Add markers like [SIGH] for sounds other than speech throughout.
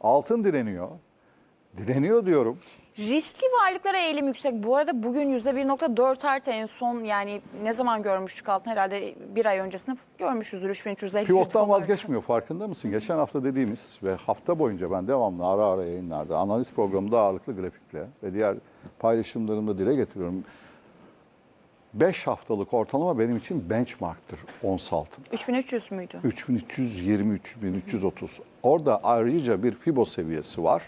Altın direniyor. Direniyor diyorum. Riskli varlıklara eğilim yüksek. Bu arada bugün %1.4 arttı en son yani ne zaman görmüştük altın herhalde bir ay öncesinde görmüşüzdür 3350 Pivottan vazgeçmiyor farkında mısın? Geçen hafta dediğimiz ve hafta boyunca ben devamlı ara ara yayınlarda analiz programında ağırlıklı grafikle ve diğer paylaşımlarımda dile getiriyorum. 5 haftalık ortalama benim için benchmarktır ons altın. 3300 müydü? 3320, 3330. Orada ayrıca bir Fibo seviyesi var.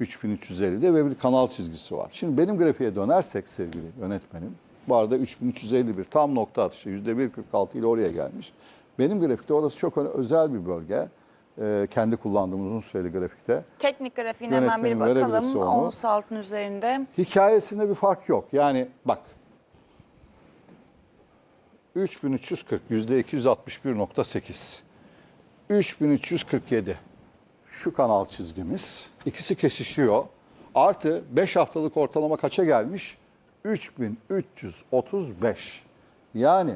3350'de ve bir kanal çizgisi var. Şimdi benim grafiğe dönersek sevgili yönetmenim, bu arada 3351 tam nokta atışı %1.46 ile oraya gelmiş. Benim grafikte orası çok özel bir bölge. Ee, kendi kullandığım uzun süreli grafikte. Teknik grafiğine hemen bir bakalım. onu. Ons altın üzerinde. Hikayesinde bir fark yok. Yani bak 3340 yüzde 261.8 3347 şu kanal çizgimiz ikisi kesişiyor. Artı 5 haftalık ortalama kaça gelmiş? 3335. Yani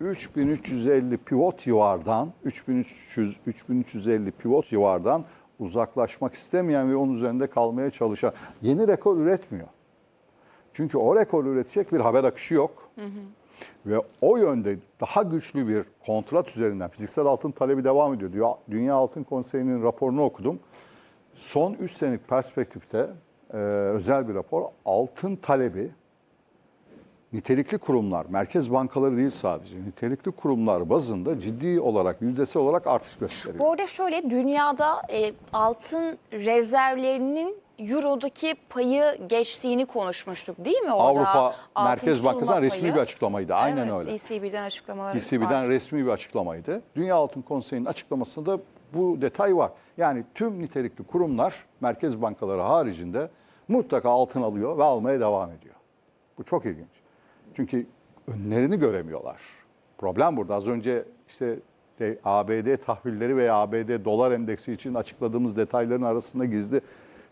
3350 pivot civardan 3300 3350 pivot civardan uzaklaşmak istemeyen ve onun üzerinde kalmaya çalışan yeni rekor üretmiyor. Çünkü o rekor üretecek bir haber akışı yok. Ve o yönde daha güçlü bir kontrat üzerinden fiziksel altın talebi devam ediyor. Dünya, Dünya Altın Konseyi'nin raporunu okudum. Son 3 senelik perspektifte e, özel bir rapor. Altın talebi nitelikli kurumlar, merkez bankaları değil sadece, nitelikli kurumlar bazında ciddi olarak, yüzdesel olarak artış gösteriyor. Bu arada şöyle dünyada e, altın rezervlerinin Euro'daki payı geçtiğini konuşmuştuk değil mi? Orada Avrupa Merkez Bankası'ndan resmi bir açıklamaydı. Aynen evet, öyle. ECB'den açıklamalar ECB'den var. resmi bir açıklamaydı. Dünya Altın Konseyi'nin açıklamasında bu detay var. Yani tüm nitelikli kurumlar merkez bankaları haricinde mutlaka altın alıyor ve almaya devam ediyor. Bu çok ilginç. Çünkü önlerini göremiyorlar. Problem burada. Az önce işte ABD tahvilleri veya ABD dolar endeksi için açıkladığımız detayların arasında gizli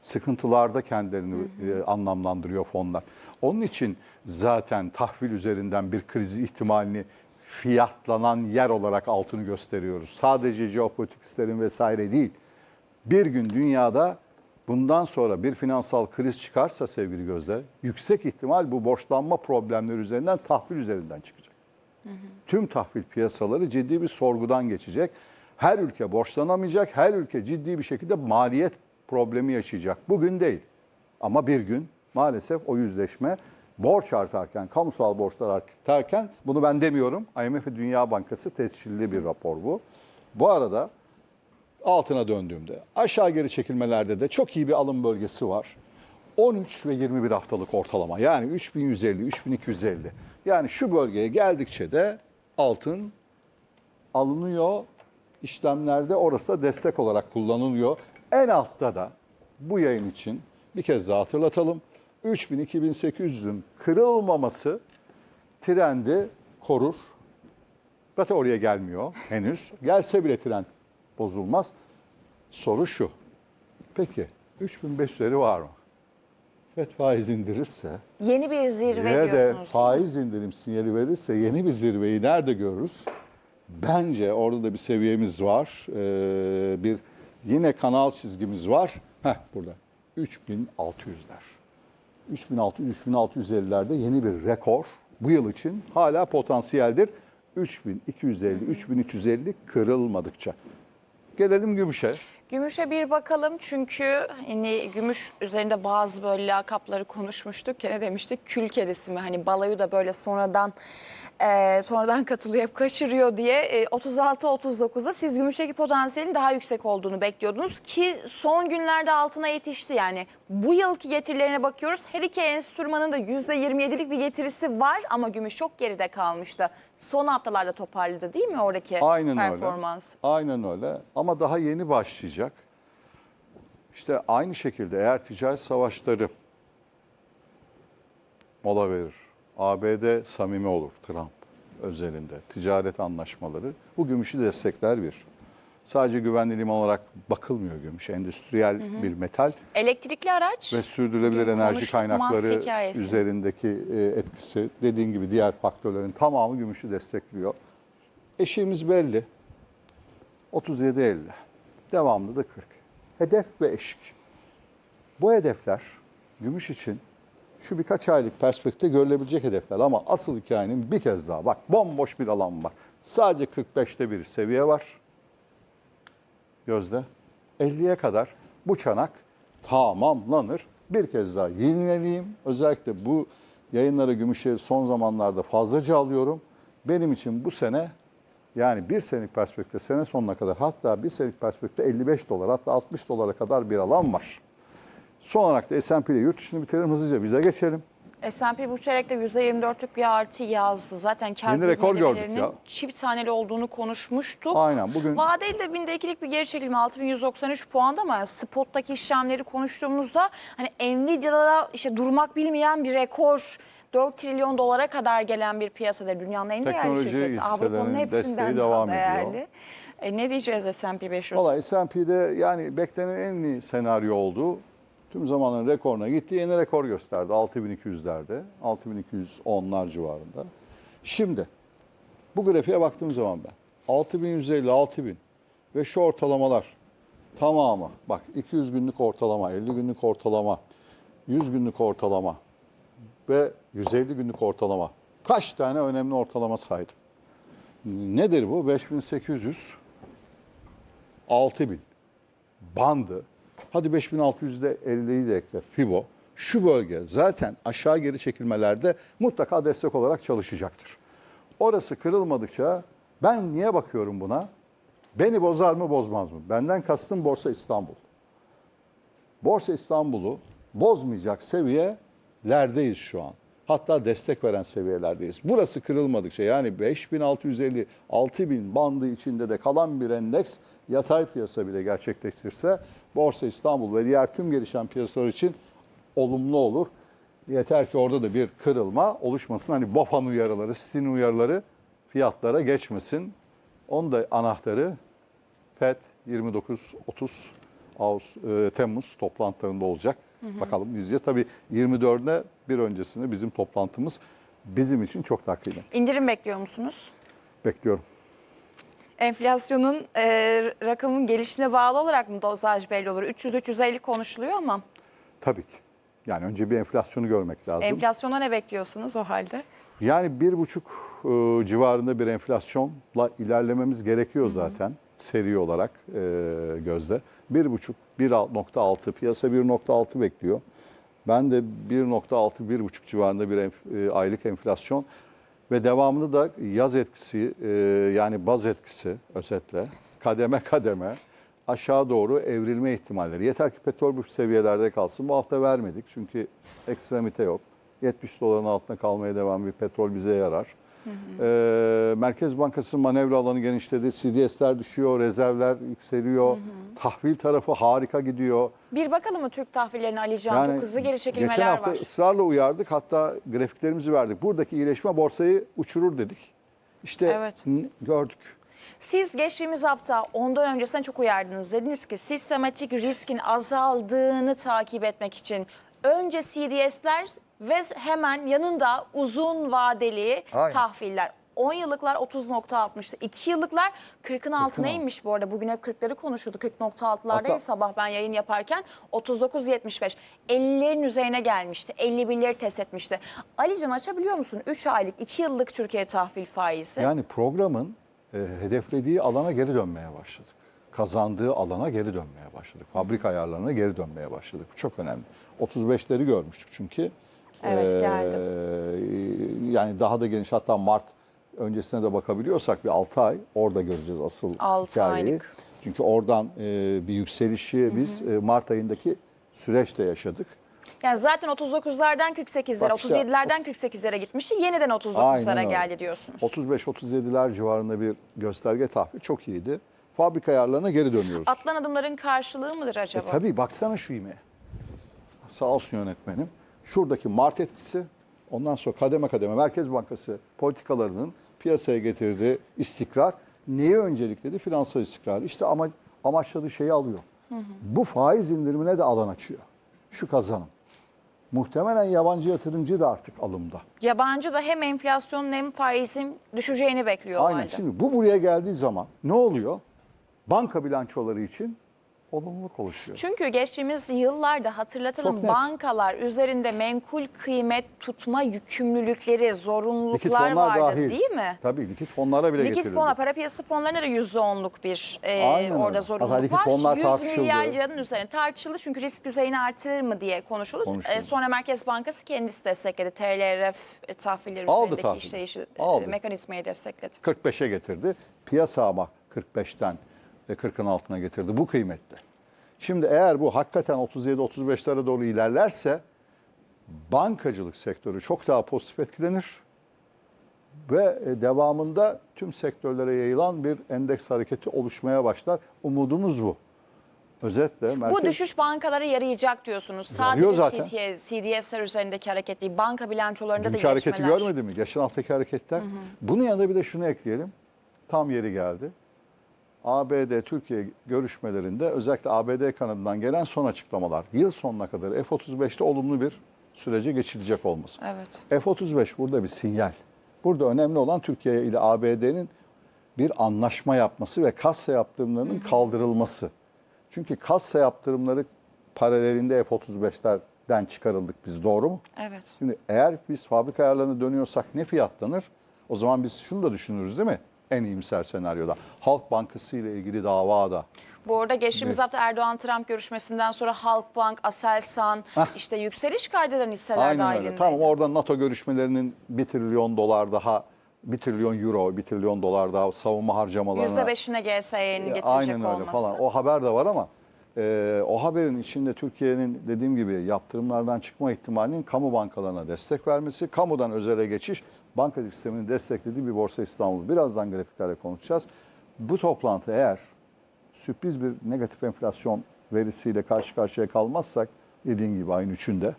sıkıntılarda kendilerini e, anlamlandırıyor fonlar. Onun için zaten tahvil üzerinden bir kriz ihtimalini fiyatlanan yer olarak altını gösteriyoruz. Sadece jeopolitik risklerin vesaire değil. Bir gün dünyada bundan sonra bir finansal kriz çıkarsa sevgili Gözde, yüksek ihtimal bu borçlanma problemleri üzerinden tahvil üzerinden çıkacak. Tüm tahvil piyasaları ciddi bir sorgudan geçecek. Her ülke borçlanamayacak, her ülke ciddi bir şekilde maliyet problemi yaşayacak. Bugün değil ama bir gün maalesef o yüzleşme borç artarken, kamusal borçlar artarken bunu ben demiyorum. IMF Dünya Bankası tescilli bir rapor bu. Bu arada altına döndüğümde aşağı geri çekilmelerde de çok iyi bir alım bölgesi var. 13 ve 21 haftalık ortalama yani 3150 3250. Yani şu bölgeye geldikçe de altın alınıyor. işlemlerde orası da destek olarak kullanılıyor. En altta da bu yayın için bir kez daha hatırlatalım. 3000-2800'ün kırılmaması trendi korur. Zaten oraya gelmiyor henüz. Gelse bile trend bozulmaz. Soru şu. Peki 3500'leri var mı? FED faiz indirirse Yeni bir zirve ve de faiz indirim sinyali verirse yeni bir zirveyi nerede görürüz? Bence orada da bir seviyemiz var. Ee, bir yine kanal çizgimiz var. Heh burada. 3600'ler. 3600-3650'lerde yeni bir rekor bu yıl için hala potansiyeldir. 3250-3350 kırılmadıkça. Gelelim gümüşe. Gümüşe bir bakalım çünkü hani gümüş üzerinde bazı böyle lakapları konuşmuştuk. Gene demiştik kül kedisi mi? Hani balayı da böyle sonradan e, sonradan katılıyor hep kaçırıyor diye e, 36-39'da siz gümüşteki potansiyelin daha yüksek olduğunu bekliyordunuz ki son günlerde altına yetişti yani. Bu yılki getirilerine bakıyoruz. Her iki enstrümanın da %27'lik bir getirisi var ama gümüş çok geride kalmıştı. Son haftalarda toparladı değil mi oradaki Aynen performans? öyle. Aynen öyle. Ama daha yeni başlayacak. İşte aynı şekilde eğer ticaret savaşları mola verir. ABD samimi olur Trump özelinde. Ticaret anlaşmaları bu gümüşü destekler bir. Sadece güvenli liman olarak bakılmıyor gümüş. Endüstriyel bir metal Elektrikli araç ve sürdürülebilir enerji kaynakları hikayesi. üzerindeki e, etkisi dediğin gibi diğer faktörlerin tamamı gümüşü destekliyor. Eşiğimiz belli. 37-50. Devamlı da 40. hedef ve eşik. Bu hedefler gümüş için şu birkaç aylık perspektifte görülebilecek hedefler ama asıl hikayenin bir kez daha bak bomboş bir alan var. Sadece 45'te bir seviye var. Gözde 50'ye kadar bu çanak tamamlanır. Bir kez daha yenileyim. Özellikle bu yayınlara gümüşe son zamanlarda fazlaca alıyorum. Benim için bu sene yani bir senelik perspektifte sene sonuna kadar hatta bir senelik perspektifte 55 dolar hatta 60 dolara kadar bir alan var. Son olarak da S&P ile yurt dışını bitirelim hızlıca bize geçelim. S&P bu çeyrekte %24'lük bir artı yazdı. Zaten kar Yeni rekor gördük ya. çift taneli olduğunu konuşmuştuk. Aynen, bugün- Vadeli de binde ikilik bir geri çekilme 6193 puanda ama spottaki işlemleri konuştuğumuzda hani Nvidia'da işte durmak bilmeyen bir rekor 4 trilyon dolara kadar gelen bir piyasada dünyanın en değerli şirketi. Avrupa'nın hepsinden daha devam ediyor. değerli. E, ne diyeceğiz S&P 500? Valla S&P'de yani beklenen en iyi senaryo oldu. Tüm zamanların rekoruna gitti. Yeni rekor gösterdi 6200'lerde. 6210'lar civarında. Şimdi bu grafiğe baktığım zaman ben 6150 6000 ve şu ortalamalar tamamı bak 200 günlük ortalama, 50 günlük ortalama, 100 günlük ortalama ve 150 günlük ortalama. Kaç tane önemli ortalama saydım? Nedir bu? 5800 6000 bandı. Hadi 5600'de 50'yi de ekle Fibo. Şu bölge zaten aşağı geri çekilmelerde mutlaka destek olarak çalışacaktır. Orası kırılmadıkça ben niye bakıyorum buna? Beni bozar mı bozmaz mı? Benden kastım Borsa İstanbul. Borsa İstanbul'u bozmayacak seviyelerdeyiz şu an. Hatta destek veren seviyelerdeyiz. Burası kırılmadıkça yani 5650 6000 bandı içinde de kalan bir endeks yatay piyasa bile gerçekleştirse Borsa İstanbul ve diğer tüm gelişen piyasalar için olumlu olur. Yeter ki orada da bir kırılma oluşmasın. Hani BOFA'nın uyarıları, SİN uyarıları fiyatlara geçmesin. Onun da anahtarı FED 29-30 Ağustos, e, Temmuz toplantılarında olacak. Bakalım bizce tabii 24'üne bir öncesinde bizim toplantımız bizim için çok daha kıymetli. İndirim bekliyor musunuz? Bekliyorum. Enflasyonun e, rakamın gelişine bağlı olarak mı dozaj belli olur? 300-350 konuşuluyor ama Tabii ki. Yani önce bir enflasyonu görmek lazım. enflasyona ne bekliyorsunuz o halde? Yani bir buçuk e, civarında bir enflasyonla ilerlememiz gerekiyor zaten seri olarak e, gözde. Bir buçuk, 1.6 piyasa 1.6 bekliyor. Ben de 1.6, bir buçuk civarında bir enf- e, aylık enflasyon ve devamlı da yaz etkisi e, yani baz etkisi özetle kademe kademe aşağı doğru evrilme ihtimalleri. Yeter ki petrol bu seviyelerde kalsın. Bu hafta vermedik çünkü ekstremite yok. 70 doların altında kalmaya devam bir petrol bize yarar. Ee, Merkez Bankası manevra alanı genişledi. CDS'ler düşüyor, rezervler yükseliyor. Tahvil tarafı harika gidiyor. Bir bakalım mı Türk tahvillerine Ali Can? Çok hızlı geri geçen çekilmeler hafta var. ısrarla uyardık. Hatta grafiklerimizi verdik. Buradaki iyileşme borsayı uçurur dedik. İşte Evet. gördük. Siz geçtiğimiz hafta ondan öncesinden çok uyardınız. Dediniz ki sistematik riskin azaldığını takip etmek için önce CDS'ler ve hemen yanında uzun vadeli Aynen. tahviller. 10 yıllıklar 30.60'tı. 2 yıllıklar 40'ın altına altı. inmiş bu arada. Bugüne 40'ları konuşuyorduk. 40.6'lardaydı Hatta- sabah ben yayın yaparken. 39.75. 50'lerin üzerine gelmişti. 51'leri test etmişti. Ali'cim açabiliyor musun? 3 aylık, 2 yıllık Türkiye tahvil faizi. Yani programın e, hedeflediği alana geri dönmeye başladık. Kazandığı alana geri dönmeye başladık. Fabrika ayarlarına geri dönmeye başladık. Bu çok önemli. 35'leri görmüştük çünkü. Evet, Ee, geldi. Yani daha da geniş hatta Mart öncesine de bakabiliyorsak bir 6 ay orada göreceğiz asıl Altı hikayeyi. aylık. Çünkü oradan e, bir yükselişi biz e, Mart ayındaki süreçte yaşadık. Yani zaten 39'lardan 48'lere, Bak işte- 37'lerden 48'lere gitmişti. Yeniden 39'lara Aynen öyle. geldi diyorsunuz. 35-37'ler civarında bir gösterge tahvil çok iyiydi. Fabrika ayarlarına geri dönüyoruz. Atlan adımların karşılığı mıdır E acaba? tabii baksana şu ime. Sağ olsun yönetmenim. Şuradaki Mart etkisi, ondan sonra kademe kademe Merkez Bankası politikalarının piyasaya getirdiği istikrar neyi öncelikledi? Finansal istikrar. İşte ama amaçladığı şeyi alıyor. Bu faiz indirimine de alan açıyor. Şu kazanım. Muhtemelen yabancı yatırımcı da artık alımda. Yabancı da hem enflasyonun hem faizin düşeceğini bekliyor Aynen. halde. Şimdi bu buraya geldiği zaman ne oluyor? Banka bilançoları için olumluluk oluşuyor. Çünkü geçtiğimiz yıllarda hatırlatalım bankalar üzerinde menkul kıymet tutma yükümlülükleri, Likit zorunluluklar vardı dahil. değil mi? Tabii likit fonlara bile Likit getirildi. fonlar, para piyasası fonlarına da %10'luk bir e, Aynen öyle. orada zorunluluk Hatta likit var. fonlar 100 tartışıldı. milyar liranın üzerine tartışıldı çünkü risk düzeyini artırır mı diye konuşuldu. Konuşuldu. E, sonra Merkez Bankası kendisi destekledi. TLRF tahvilleri Aldı üzerindeki tahvili. işleyişi, e, Aldı. mekanizmayı destekledi. 45'e getirdi. Piyasa ama 45'ten e, 40'ın altına getirdi. Bu kıymetli. Şimdi eğer bu hakikaten 37-35'lere doğru ilerlerse bankacılık sektörü çok daha pozitif etkilenir. Ve e, devamında tüm sektörlere yayılan bir endeks hareketi oluşmaya başlar. Umudumuz bu. Özetle Bu merkez... düşüş bankalara yarayacak diyorsunuz. Yarıyor Sadece zaten. CDS'ler üzerindeki hareket değil, banka bilançolarında da Dünkü hareketi görmedi mi? Geçen haftaki hareketler. Bunun yanında bir de şunu ekleyelim. Tam yeri geldi. ABD Türkiye görüşmelerinde özellikle ABD kanadından gelen son açıklamalar. Yıl sonuna kadar F-35'te olumlu bir sürece geçilecek olması. Evet. F-35 burada bir sinyal. Burada önemli olan Türkiye ile ABD'nin bir anlaşma yapması ve kassa yaptırımlarının kaldırılması. Çünkü kassa yaptırımları paralelinde F-35'lerden çıkarıldık biz doğru mu? Evet. Şimdi eğer biz fabrika ayarlarına dönüyorsak ne fiyatlanır? O zaman biz şunu da düşünürüz değil mi? En iyimser senaryoda. Halk Bankası ile ilgili davada. Bu arada geçtiğimiz hafta Erdoğan-Trump görüşmesinden sonra Halkbank, Aselsan, Hah. işte yükseliş kaydeden hisseler Aynen dahilindeydi. öyle. Tamam orada NATO görüşmelerinin 1 trilyon dolar daha, 1 trilyon euro, 1 trilyon dolar daha savunma harcamalarına. %5'ine GSY'nin getirecek Aynen öyle olması. falan. O haber de var ama e, o haberin içinde Türkiye'nin dediğim gibi yaptırımlardan çıkma ihtimalinin kamu bankalarına destek vermesi, kamudan özele geçiş, bankacılık sistemini desteklediği bir Borsa İstanbul. Birazdan grafiklerle konuşacağız. Bu toplantı eğer sürpriz bir negatif enflasyon verisiyle karşı karşıya kalmazsak dediğin gibi ayın 3'ünde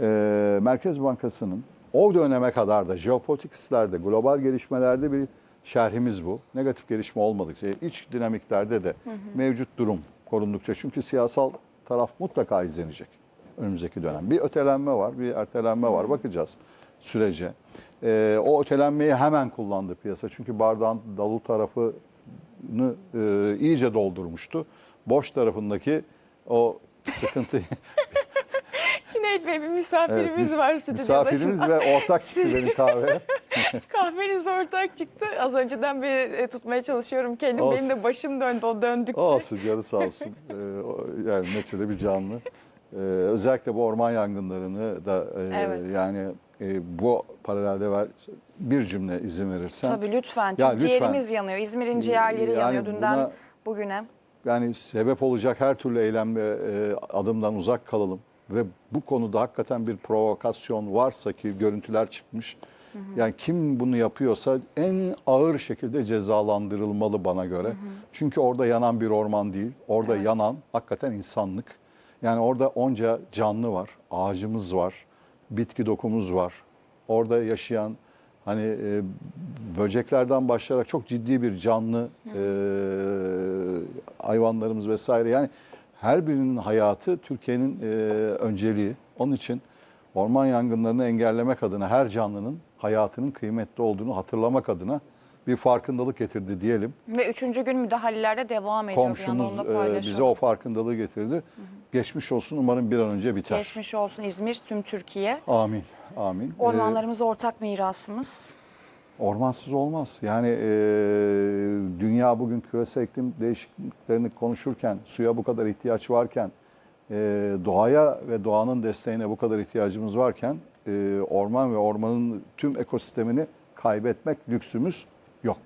e, Merkez Bankası'nın o döneme kadar da jeopolitik hislerde, global gelişmelerde bir şerhimiz bu. Negatif gelişme olmadıkça, iç dinamiklerde de mevcut durum korundukça. Çünkü siyasal taraf mutlaka izlenecek önümüzdeki dönem. Bir ötelenme var, bir ertelenme var. Bakacağız sürece. E, o ötelenmeyi hemen kullandı piyasa. Çünkü bardağın dolu tarafını e, iyice doldurmuştu. Boş tarafındaki o sıkıntı [LAUGHS] Cüneyt Bey bir misafirimiz Evet, var stüdyoda. Misafirimiz ve ortak çıktı benim kahve. [LAUGHS] Kahveniz ortak çıktı. Az önceden beri e, tutmaya çalışıyorum kendim. Olsun. Benim de başım döndü o döndükçe. Olsun canı sağ olsun. [LAUGHS] Ee, yani neticede bir canlı. Ee, özellikle bu orman yangınlarını da e, Evet. yani e, bu paralelde ver bir cümle izin verirsen. Tabii lütfen. Ya lütfen. ciğerimiz yanıyor. İzmir'in ciğerleri Yani yanıyor dünden buna- bugüne. Yani sebep olacak her türlü eylem ve e, adımdan uzak kalalım. Ve bu konuda hakikaten bir provokasyon varsa ki görüntüler çıkmış. Yani kim bunu yapıyorsa en ağır şekilde cezalandırılmalı bana göre. Çünkü orada yanan bir orman değil. Orada Evet. yanan hakikaten insanlık. Yani orada onca canlı var. Ağacımız var. Bitki dokumuz var. Orada yaşayan hani e, böceklerden başlayarak çok ciddi bir canlı e, hayvanlarımız vesaire. Yani her birinin hayatı Türkiye'nin e, önceliği. Onun için orman yangınlarını engellemek adına her canlının hayatının kıymetli olduğunu hatırlamak adına bir farkındalık getirdi diyelim. Ve üçüncü gün müdahalelerde devam ediyor. Komşumuz e, bize o farkındalığı getirdi. Geçmiş olsun umarım bir an önce biter. Geçmiş olsun İzmir, tüm Türkiye. Amin. Amin. Ee, Ormanlarımız ortak mirasımız. Ormansız olmaz. Yani e, dünya bugün küresel iklim değişikliklerini konuşurken, suya bu kadar ihtiyaç varken, e, doğaya ve doğanın desteğine bu kadar ihtiyacımız varken, e, orman ve ormanın tüm ekosistemini kaybetmek lüksümüz yok.